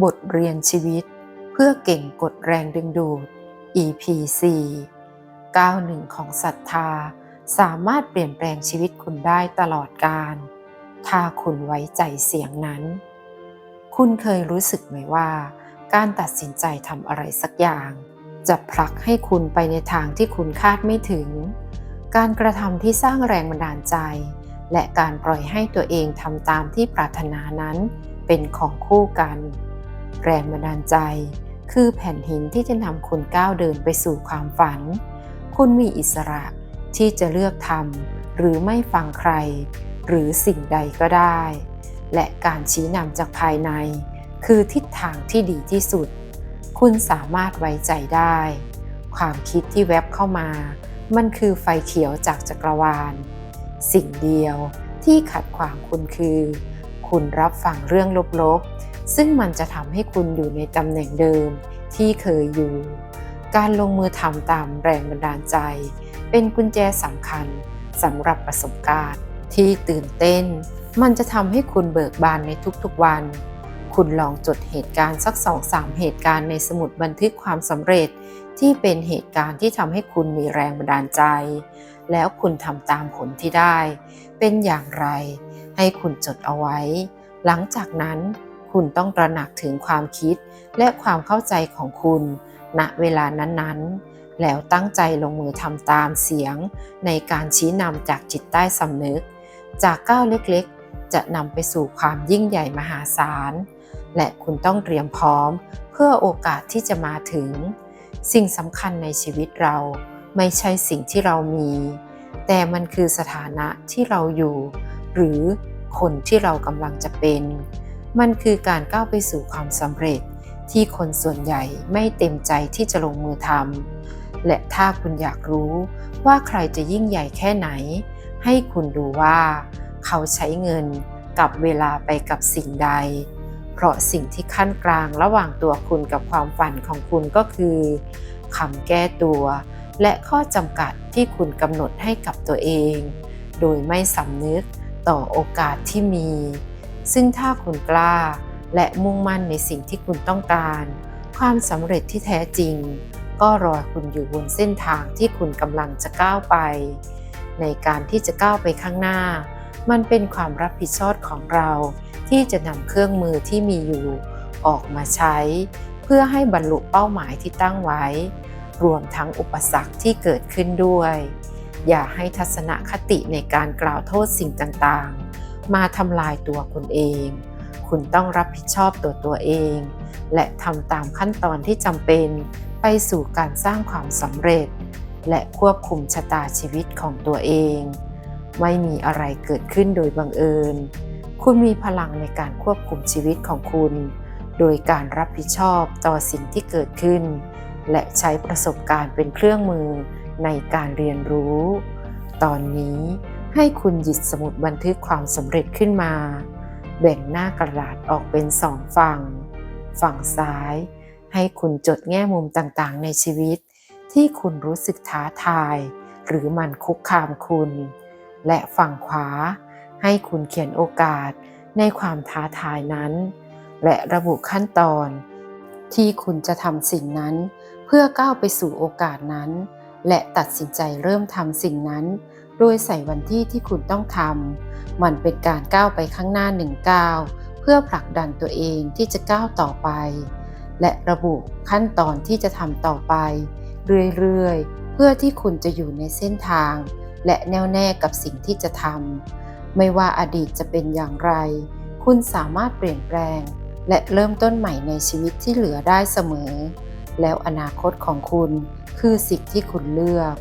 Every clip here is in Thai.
บทเรียนชีวิต เพื่อเก่งกดแรงดึงดูด EP 4ก้าวหนึ่งของศรัทธา สามารถเปลี่ยนแปลงชีวิตคุณได้ตลอดกาลถ้าคุณไว้ใจเสียงนั้น คุณเคยรู้สึกไหมว่า การตัดสินใจทำอะไรสักอย่าง จะผลักให้คุณไปในทางที่คุณคาดไม่ถึง การกระทำที่สร้างแรงบันดาลใจ และการปล่อยให้ตัวเองทำตามที่ปรารถนานั้นเป็นของคู่กัน แรงบันดาลใจ คือแผ่นหินที่จะนำคุณก้าวเดินไปสู่ความฝัน คุณมีอิสระที่จะเลือกทำหรือไม่ฟังใคร หรือสิ่งใดก็ได้ และการชี้นำจากภายใน คือทิศทางที่ดีที่สุด คุณสามารถไว้ใจได้ ความคิดที่แวบเข้ามา มันคือไฟเขียวจากจักรวาล สิ่งเดียวที่ขัดขวางคุณคือ คุณรับฟังเรื่องลบๆ ซึ่งมันจะทำให้คุณอยู่ในตำแหน่งเดิมที่เคยอยู่ การลงมือทำตามแรงบันดาลใจ เป็นกุญแจสำคัญสำหรับประสบการณ์ ที่ตื่นเต้น มันจะทำให้คุณเบิกบานในทุกๆวัน คุณลองจดเหตุการณ์สักสองสามเหตุการณ์ในสมุดบันทึกความสำเร็จ ที่เป็นเหตุการณ์ที่ทำให้คุณมีแรงบันดาลใจ แล้วคุณทำตามผลที่ได้ เป็นอย่างไร ให้คุณจดเอาไว้ หลังจากนั้น คุณต้องตระหนักถึงความคิดและความเข้าใจของคุณ ณเวลานั้นๆ แล้วตั้งใจลงมือทำตามเสียง ในการชี้นำจากจิตใต้สำนึก จากก้าวเล็กๆ จะนำไปสู่ความยิ่งใหญ่มหาศาล และคุณต้องเตรียมพร้อมเพื่อโอกาสที่จะมาถึง สิ่งสำคัญในชีวิตเราไม่ใช่สิ่งที่เรามี แต่มันคือสถานะที่เราอยู่ หรือคนที่เรากำลังจะเป็น มันคือการก้าวไปสู่ความสำเร็จ ที่คนส่วนใหญ่ไม่เต็มใจที่จะลงมือทำและถ้าคุณอยากรู้ว่าใครจะยิ่งใหญ่แค่ไหน ให้คุณดูว่า เขาใช้เงินกับเวลาไปกับสิ่งใด เพราะสิ่งที่ขั้นกลางระหว่างตัวคุณกับความฝันของคุณก็คือคำแก้ตัว และข้อจำกัดที่คุณกำหนดให้กับตัวเอง โดยไม่สำนึกต่อโอกาสที่มี ซึ่งถ้าคุณกล้าและมุ่งมั่นในสิ่งที่คุณต้องการ ความสำเร็จที่แท้จริง ก็รอคุณอยู่บนเส้นทางที่คุณกำลังจะก้าวไป ในการที่จะก้าวไปข้างหน้า มันเป็นความรับผิดชอบของเราที่จะนำเครื่องมือที่มีอยู่ออกมาใช้ เพื่อให้บรรลุเป้าหมายที่ตั้งไว้ รวมทั้งอุปสรรคที่เกิดขึ้นด้วย อย่าให้ทัศนคติในการกล่าวโทษสิ่งต่าง มาทำลายตัวคุณเอง คุณต้องรับผิดชอบตัวตัวเอง และทำตามขั้นตอนที่จำเป็นไปสู่การสร้างความสำเร็จ และควบคุมชะตาชีวิตของตัวเอง ไม่มีอะไรเกิดขึ้นโดยบังเอิญ คุณมีพลังในการควบคุมชีวิตของคุณ โดยการรับผิดชอบต่อสิ่งที่เกิดขึ้น และใช้ประสบการณ์เป็นเครื่องมือในการเรียนรู้ ตอนนี้ ให้คุณหยิบสมุดบันทึกความสำเร็จขึ้นมา แบ่งหน้ากระดาษออกเป็นสองฝั่ง ฝั่งซ้าย ให้คุณจดแง่มุมต่างๆ ในชีวิต ที่คุณรู้สึกท้าทาย หรือมันคุกคามคุณ และฝั่งขวา ให้คุณเขียนโอกาสในความท้าทายนั้น และระบุขั้นตอน ที่คุณจะทำสิ่งนั้น เพื่อก้าวไปสู่โอกาสนั้น และตัดสินใจเริ่มทำสิ่งนั้น โดยใส่วันที่ที่คุณต้องทำ มันเป็นการก้าวไปข้างหน้าหนึ่งก้าวเพื่อผลักดันตัวเองที่จะก้าวต่อไป และระบุขั้นตอนที่จะทำต่อไป เรื่อยๆ เพื่อที่คุณจะอยู่ในเส้นทาง และแน่วแน่กับสิ่งที่จะทำ ไม่ว่าอดีตจะเป็นอย่างไร คุณสามารถเปลี่ยนแปลง และเริ่มต้นใหม่ในชีวิตที่เหลือได้เสมอ แล้วอนาคตของคุณคือสิ่งที่คุณเลือก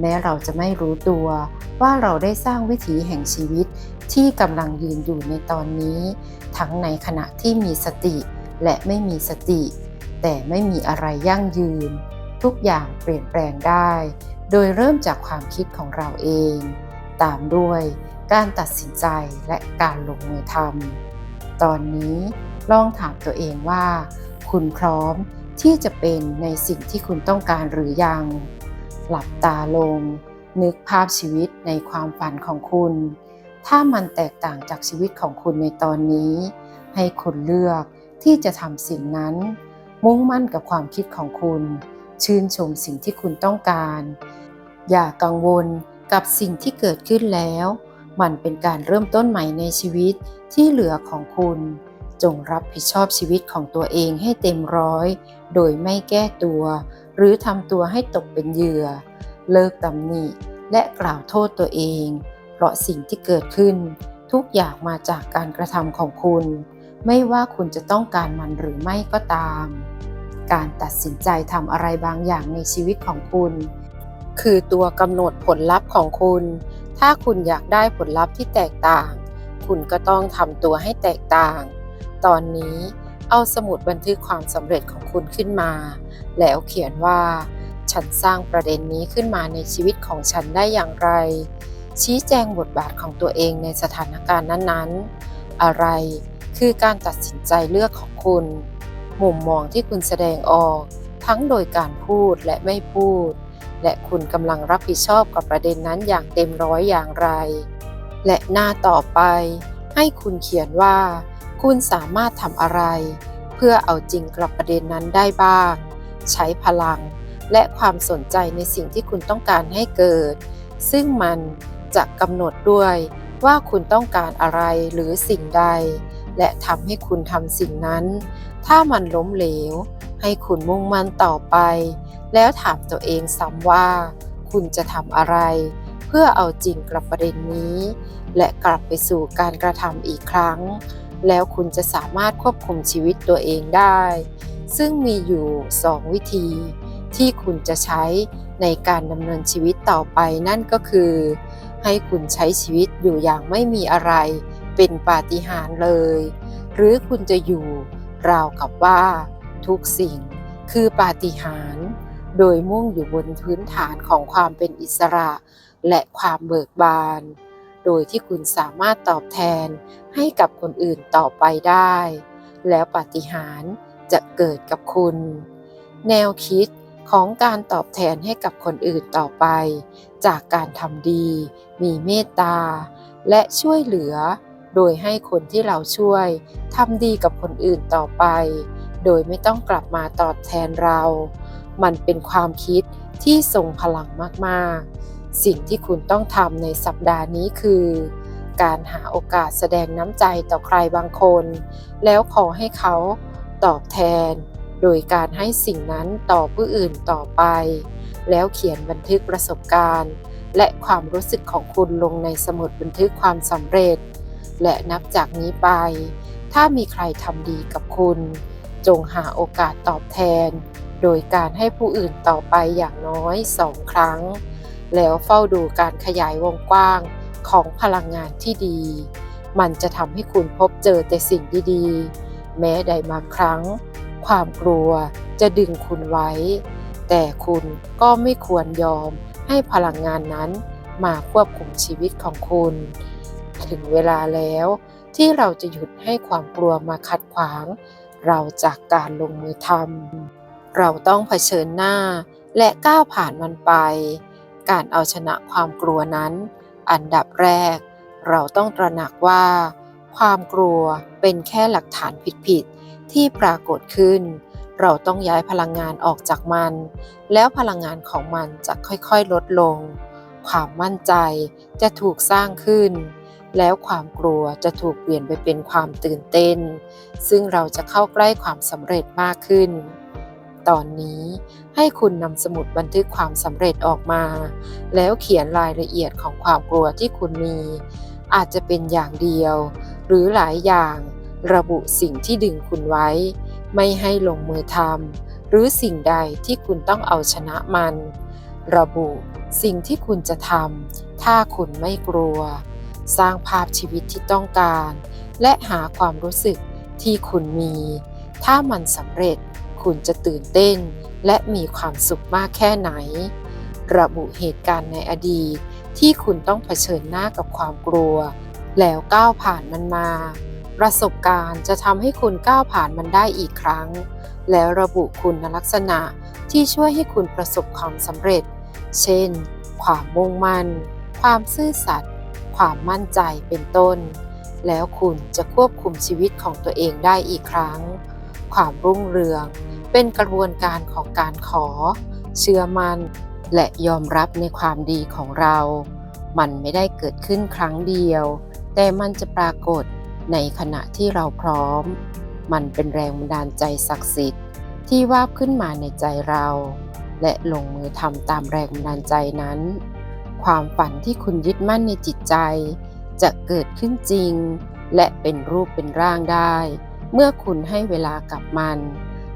แม้เราจะไม่รู้ตัวว่าเราได้สร้างวิถีแห่งชีวิตที่กำลังยืนอยู่ในตอนนี้ ทั้งในขณะที่มีสติและไม่มีสติ แต่ไม่มีอะไรยั่งยืน ทุกอย่างเปลี่ยนแปลงได้ โดยเริ่มจากความคิดของเราเอง ตามด้วยการตัดสินใจและการลงมือทำตอนนี้ลองถามตัวเองว่า คุณพร้อมที่จะเป็นในสิ่งที่คุณต้องการหรือยัง หลับตาลง นึกภาพชีวิตในความฝันของคุณ ถ้ามันแตกต่างจากชีวิตของคุณในตอนนี้ ให้คุณเลือกที่จะทำสิ่งนั้น มุ่งมั่นกับความคิดของคุณ ชื่นชมสิ่งที่คุณต้องการ อย่ากังวลกับสิ่งที่เกิดขึ้นแล้ว มันเป็นการเริ่มต้นใหม่ในชีวิตที่เหลือของคุณ จงรับผิดชอบชีวิตของตัวเองให้เต็มร้อย โดยไม่แก้ตัว หรือทำตัวให้ตกเป็นเหยื่อ เลิกตำหนิและกล่าวโทษตัวเอง เพราะสิ่งที่เกิดขึ้น ทุกอย่างมาจากการกระทำของคุณ ไม่ว่าคุณจะต้องการมันหรือไม่ก็ตาม การตัดสินใจทำอะไรบางอย่างในชีวิตของคุณ คือตัวกำหนดผลลัพธ์ของคุณ ถ้าคุณอยากได้ผลลัพธ์ที่แตกต่าง คุณก็ต้องทำตัวให้แตกต่าง ตอนนี้ เอาสมุดบันทึกความสำเร็จของคุณขึ้นมา แล้วเขียนว่า ฉันสร้างประเด็นนี้ขึ้นมาในชีวิตของฉันได้อย่างไร ชี้แจงบทบาทของตัวเองในสถานการณ์นั้นๆ อะไรคือการตัดสินใจเลือกของคุณ มุมมองที่คุณแสดงออก ทั้งโดยการพูดและไม่พูด และคุณกำลังรับผิดชอบกับประเด็นนั้นอย่างเต็มร้อยอย่างไร และหน้าต่อไป ให้คุณเขียนว่า คุณสามารถทำอะไร เพื่อเอาจริงกับประเด็นนั้นได้บ้าง ใช้พลังและความสนใจในสิ่งที่คุณต้องการให้เกิด ซึ่งมันจะกำหนดด้วยว่าคุณต้องการอะไรหรือสิ่งใด และทำให้คุณทำสิ่งนั้น ถ้ามันล้มเหลว ให้คุณมุ่งมั่นต่อไป แล้วถามตัวเองซ้ำว่า คุณจะทำอะไร เพื่อเอาจริงกับประเด็นนี้ และกลับไปสู่การกระทำอีกครั้ง แล้วคุณจะสามารถควบคุมชีวิตตัวเองได้ ซึ่งมีอยู่ 2 วิธี ที่คุณจะใช้ในการดำเนินชีวิตต่อไปนั่นก็คือ ให้คุณใช้ชีวิตอยู่อย่างไม่มีอะไรเป็นปาฏิหาริย์เลย หรือคุณจะอยู่ราวกับว่า ทุกสิ่งคือปาฏิหาริย์โดยมุ่งอยู่บนพื้นฐานของความเป็นอิสระและความเบิกบาน โดยที่คุณสามารถตอบแทนให้กับคนอื่นต่อไปได้ แล้วปาฏิหาริย์จะเกิดกับคุณ แนวคิดของการตอบแทนให้กับคนอื่นต่อไป จากการทำดี มีเมตตา และช่วยเหลือ โดยให้คนที่เราช่วยทำดีกับคนอื่นต่อไป โดยไม่ต้องกลับมาตอบแทนเรา มันเป็นความคิดที่ทรงพลังมาก ๆ สิ่งที่คุณต้องทำในสัปดาห์นี้คือ การหาโอกาสแสดงน้ำใจต่อใครบางคน แล้วขอให้เขาตอบแทน โดยการให้สิ่งนั้นต่อผู้อื่นต่อไป แล้วเขียนบันทึกประสบการณ์ และความรู้สึกของคุณลงในสมุดบันทึกความสำเร็จ และนับจากนี้ไป ถ้ามีใครทำดีกับคุณ จงหาโอกาสตอบแทน โดยการให้ผู้อื่นต่อไปอย่างน้อยสองครั้ง แล้วเฝ้าดูการขยายวงกว้างของพลังงานที่ดี มันจะทำให้คุณพบเจอแต่สิ่งดีๆ แม้ใดบางครั้ง ความกลัวจะดึงคุณไว้ แต่คุณก็ไม่ควรยอมให้พลังงานนั้นมาควบคุมชีวิตของคุณ ถึงเวลาแล้วที่เราจะหยุดให้ความกลัวมาขัดขวาง เราจากการลงมือทำเราต้องเผชิญหน้าและก้าวผ่านมันไป การเอาชนะความกลัวนั้น อันดับแรก เราต้องตระหนักว่า ความกลัวเป็นแค่หลักฐานผิดๆที่ปรากฏขึ้น เราต้องย้ายพลังงานออกจากมัน แล้วพลังงานของมันจะค่อยๆลดลง ความมั่นใจจะถูกสร้างขึ้น แล้วความกลัวจะถูกเปลี่ยนไปเป็นความตื่นเต้น ซึ่งเราจะเข้าใกล้ความสำเร็จมากขึ้น ตอนนี้ ให้คุณนำสมุดบันทึกความสำเร็จออกมา แล้วเขียนรายละเอียดของความกลัวที่คุณมี อาจจะเป็นอย่างเดียว หรือหลายอย่าง ระบุสิ่งที่ดึงคุณไว้ ไม่ให้ลงมือทำหรือสิ่งใดที่คุณต้องเอาชนะมัน ระบุสิ่งที่คุณจะทำถ้าคุณไม่กลัว สร้างภาพชีวิตที่ต้องการ และหาความรู้สึกที่คุณมี ถ้ามันสำเร็จ คุณจะตื่นเต้น และมีความสุขมากแค่ไหน ระบุเหตุการณ์ในอดีตที่คุณต้องเผชิญหน้ากับความกลัว แล้วก้าวผ่านมันมา ประสบการณ์จะทำให้คุณก้าวผ่านมันได้อีกครั้ง แล้วระบุคุณลักษณะที่ช่วยให้คุณประสบความสำเร็จ เช่น ความมุ่งมั่น ความซื่อสัตย์ ความมั่นใจเป็นต้น แล้วคุณจะควบคุมชีวิตของตัวเองได้อีกครั้ง ความรุ่งเรือง เป็นกระบวนการของการขอ เชื่อมัน่น และยอมรับในความดีของเรา มันไม่ได้เกิดขึ้นครั้งเดียว แต่มันจะปรากฏในขณะที่เราพร้อม มันเป็นแรงบันดาลใจศักดิ์สิทธิ์ ที่วาบขึ้นมาในใจเรา และลงมือทำตามแรงบันดาลใจนั้น ความฝันที่คุณยึดมั่นในจิตใจ จะเกิดขึ้นจริง และเป็นรูปเป็นร่างได้ เมื่อคุณให้เวลากับมัน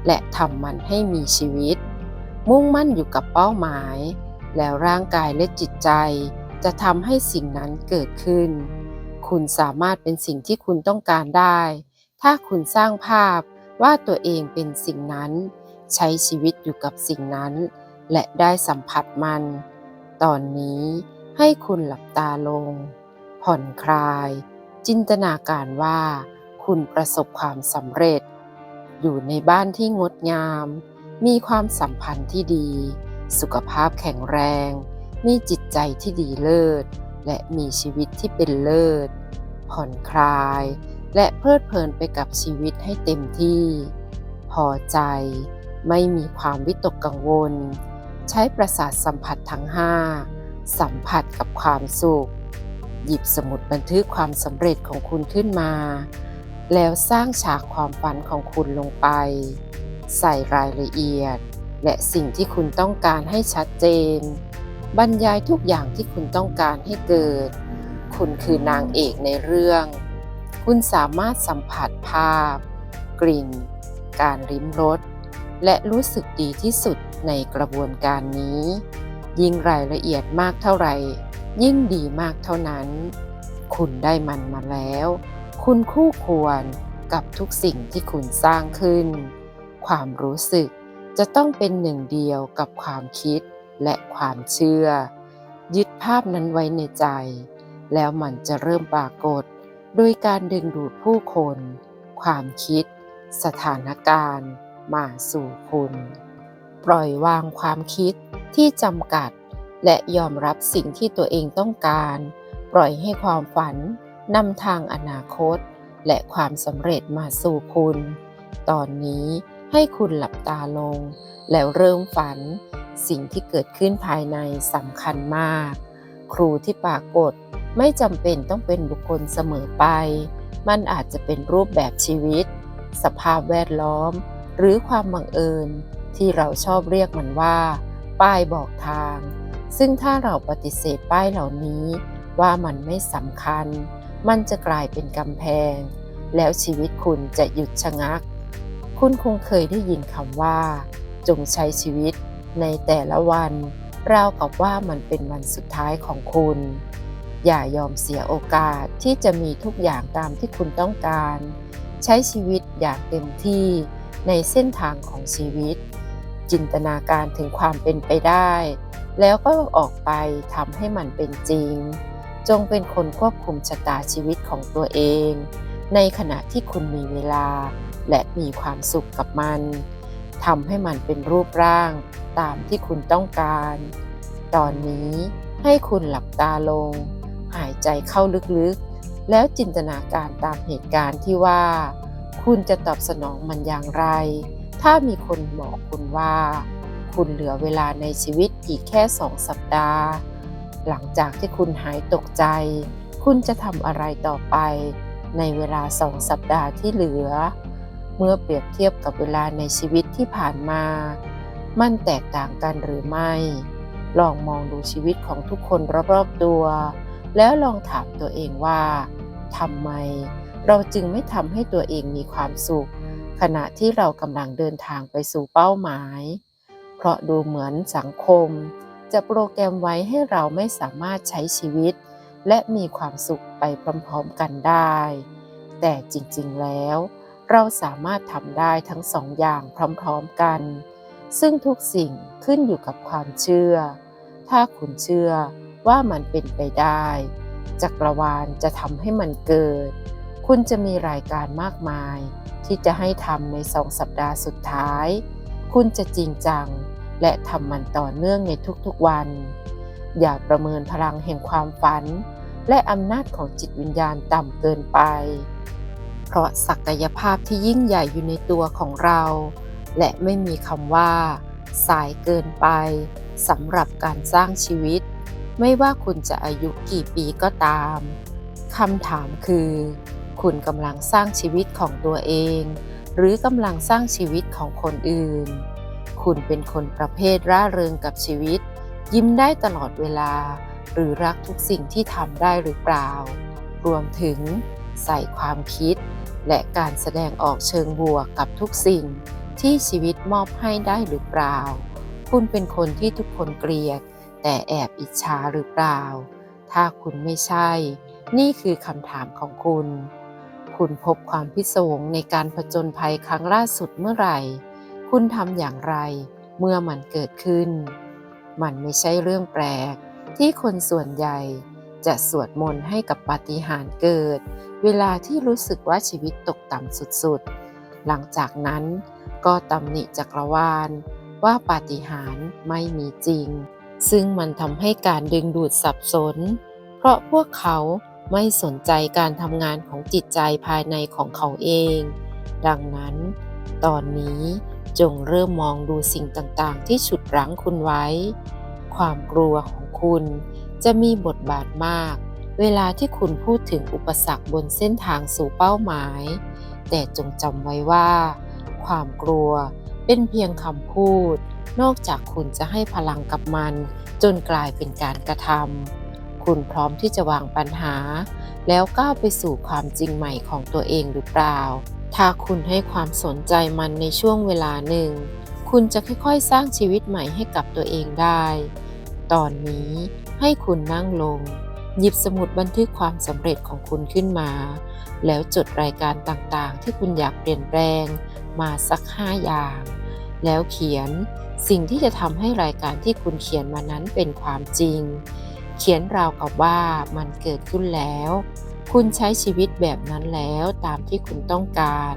และทำมันให้มีชีวิต มุ่งมั่นอยู่กับเป้าหมาย แล้วร่างกายและจิตใจ จะทำให้สิ่งนั้นเกิดขึ้น คุณสามารถเป็นสิ่งที่คุณต้องการได้ ถ้าคุณสร้างภาพว่าตัวเองเป็นสิ่งนั้น ใช้ชีวิตอยู่กับสิ่งนั้น และได้สัมผัสมัน ตอนนี้ให้คุณหลับตาลง ผ่อนคลาย จินตนาการว่า คุณประสบความสำเร็จ อยู่ในบ้านที่งดงาม มีความสัมพันธ์ที่ดี สุขภาพแข็งแรง มีจิตใจที่ดีเลิศ และมีชีวิตที่เป็นเลิศ ผ่อนคลาย และเพลิดเพลินไปกับชีวิตให้เต็มที่ พอใจ ไม่มีความวิตกกังวล ใช้ประสาทสัมผัสทั้งห้าสัมผัสกับความสุข หยิบสมุดบันทึกความสำเร็จของคุณขึ้นมา แล้วสร้างฉากความฝันของคุณลงไป ใส่รายละเอียด และสิ่งที่คุณต้องการให้ชัดเจน บรรยายทุกอย่างที่คุณต้องการให้เกิด คุณคือนางเอกในเรื่อง คุณสามารถสัมผัสภาพ กลิ่น การริมรสและรู้สึกดีที่สุดในกระบวนการนี้ ยิ่งรายละเอียดมากเท่าไหร่ ยิ่งดีมากเท่านั้น คุณได้มันมาแล้ว คุณคู่ควรกับทุกสิ่งที่คุณสร้างขึ้น ความรู้สึกจะต้องเป็นหนึ่งเดียวกับความคิดและความเชื่อ ยึดภาพนั้นไว้ในใจ แล้วมันจะเริ่มปรากฏ โดยการดึงดูดผู้คน ความคิด สถานการณ์ มาสู่คุณ ปล่อยวางความคิดที่จำกัด และยอมรับสิ่งที่ตัวเองต้องการ ปล่อยให้ความฝัน นำทางอนาคต และความสำเร็จมาสู่คุณ ตอนนี้ให้คุณหลับตาลง แล้วเริ่มฝัน สิ่งที่เกิดขึ้นภายในสำคัญมาก ครูที่ปรากฏไม่จำเป็นต้องเป็นบุคคลเสมอไป มันอาจจะเป็นรูปแบบชีวิต สภาพแวดล้อม หรือความบังเอิญ ที่เราชอบเรียกมันว่า ป้ายบอกทาง ซึ่งถ้าเราปฏิเสธป้ายเหล่านี้ว่ามันไม่สำคัญ มันจะกลายเป็นกำแพง แล้วชีวิตคุณจะหยุดชะงัก คุณคงเคยได้ยินคำว่า จงใช้ชีวิตในแต่ละวัน ราวกับว่ามันเป็นวันสุดท้ายของคุณ อย่ายอมเสียโอกาสที่จะมีทุกอย่างตามที่คุณต้องการ ใช้ชีวิตอย่างเต็มที่ในเส้นทางของชีวิต จินตนาการถึงความเป็นไปได้ แล้วก็ออกไปทำให้มันเป็นจริง จงเป็นคนควบคุมชะตาชีวิตของตัวเอง ในขณะที่คุณมีเวลา และมีความสุขกับมันทำให้มันเป็นรูปร่างตามที่คุณต้องการ ตอนนี้ให้คุณหลับตาลง หายใจเข้าลึกๆ แล้วจินตนาการตามเหตุการณ์ที่ว่า คุณจะตอบสนองมันอย่างไร ถ้ามีคนบอกคุณว่า คุณเหลือเวลาในชีวิตอีกแค่สองสัปดาห์ หลังจากที่คุณหายตกใจ คุณจะทำอะไรต่อไป ในเวลาสองสัปดาห์ที่เหลือ เมื่อเปรียบเทียบกับเวลาในชีวิตที่ผ่านมา มันแตกต่างกันหรือไม่ ลองมองดูชีวิตของทุกคนรอบๆตัว แล้วลองถามตัวเองว่าทำไม เราจึงไม่ทำให้ตัวเองมีความสุข ขณะที่เรากำลังเดินทางไปสู่เป้าหมาย เพราะดูเหมือนสังคม จะโปรแกรมไว้ให้เราไม่สามารถใช้ชีวิต และมีความสุขไปพร้อมๆกันได้ แต่จริงๆแล้ว เราสามารถทำได้ทั้งสองอย่างพร้อมๆกัน ซึ่งทุกสิ่งขึ้นอยู่กับความเชื่อ ถ้าคุณเชื่อว่ามันเป็นไปได้จักรวาลจะทำให้มันเกิด คุณจะมีรายการมากมาย ที่จะให้ทำในสองสัปดาห์สุดท้าย คุณจะจริงจัง และทำมันต่อเนื่องในทุกๆวัน อย่าประเมินพลังแห่งความฝัน และอำนาจของจิตวิญญาณต่ำเกินไป เพราะศักยภาพที่ยิ่งใหญ่อยู่ในตัวของเรา และไม่มีคำว่า สายเกินไปสำหรับการสร้างชีวิต ไม่ว่าคุณจะอายุกี่ปีก็ตามคำถามคือ คุณกำลังสร้างชีวิตของตัวเอง หรือกำลังสร้างชีวิตของคนอื่น คุณเป็นคนประเภทร่าเริงกับชีวิต ยิ้มได้ตลอดเวลา หรือรักทุกสิ่งที่ทำได้หรือเปล่า รวมถึงใส่ความคิด และการแสดงออกเชิงบวกกับทุกสิ่งที่ชีวิตมอบให้ได้หรือเปล่า คุณเป็นคนที่ทุกคนเกลียด แต่แอบอิจฉาหรือเปล่า ถ้าคุณไม่ใช่ นี่คือคำถามของคุณ คุณพบความพิศวงในการผจญภัยครั้งล่าสุดเมื่อไหร่ คุณทำอย่างไรเมื่อมันเกิดขึ้น มันไม่ใช่เรื่องแปลก ที่คนส่วนใหญ่จะสวดมนต์ให้กับปาฏิหาริย์เกิด เวลาที่รู้สึกว่าชีวิตตกต่ำสุดๆ หลังจากนั้นก็ตำหนิจักรวาล ว่าปาฏิหาริย์ไม่มีจริง ซึ่งมันทำให้การดึงดูดสับสน เพราะพวกเขาไม่สนใจการทำงานของจิตใจภายในของเขาเอง ดังนั้น ตอนนี้ จงเริ่มมองดูสิ่งต่างๆ ที่ฉุดรั้งคุณไว้ ความกลัวของคุณจะมีบทบาทมาก เวลาที่คุณพูดถึงอุปสรรคบนเส้นทางสู่เป้าหมาย แต่จงจำไว้ว่า ความกลัวเป็นเพียงคำพูด นอกจากคุณจะให้พลังกับมัน จนกลายเป็นการกระทำคุณพร้อมที่จะวางปัญหา แล้วก้าวไปสู่ความจริงใหม่ของตัวเองหรือเปล่า ถ้าคุณให้ความสนใจมันในช่วงเวลาหนึ่ง คุณจะค่อยๆ สร้างชีวิตใหม่ให้กับตัวเองได้ ตอนนี้ให้คุณนั่งลง หยิบสมุดบันทึกความสำเร็จของคุณขึ้นมา แล้วจดรายการต่างๆ ที่คุณอยากเปลี่ยนแปลง มาสักห้าอย่าง แล้วเขียนสิ่งที่จะทำให้รายการที่คุณเขียนมานั้นเป็นความจริง เขียนราวกับว่ามันเกิดขึ้นแล้ว คุณใช้ชีวิตแบบนั้นแล้วตามที่คุณต้องการ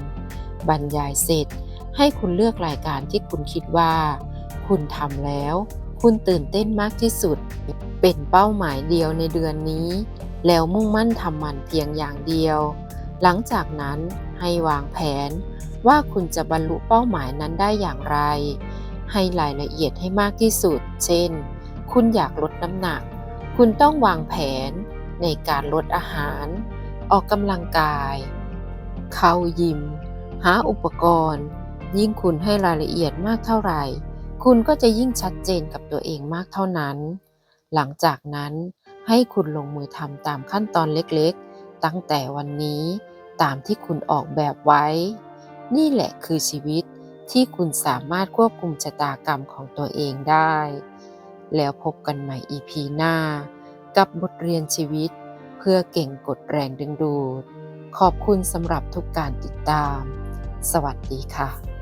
บรรยายเสร็จ ให้คุณเลือกรายการที่คุณคิดว่า คุณทำแล้ว คุณตื่นเต้นมากที่สุด เป็นเป้าหมายเดียวในเดือนนี้ แล้วมุ่งมั่นทำมันเพียงอย่างเดียว หลังจากนั้นให้วางแผน ว่าคุณจะบรรลุเป้าหมายนั้นได้อย่างไร ให้รายละเอียดให้มากที่สุด เช่น คุณอยากลดน้ำหนัก คุณต้องวางแผน ในการลดอาหาร ออกกำลังกาย เข้ายิม หาอุปกรณ์ ยิ่งคุณให้รายละเอียดมากเท่าไหร่ คุณก็จะยิ่งชัดเจนกับตัวเองมากเท่านั้น หลังจากนั้นให้คุณลงมือทำตามขั้นตอนเล็กๆ ตั้งแต่วันนี้ตามที่คุณออกแบบไว้ นี่แหละคือชีวิตที่คุณสามารถควบคุมชะตากรรมของตัวเองได้ แล้วพบกันใหม่ EP หน้า กับบทเรียนชีวิต เพื่อเก่งกดแรงดึงดูด ขอบคุณสำหรับทุกการติดตาม สวัสดีค่ะ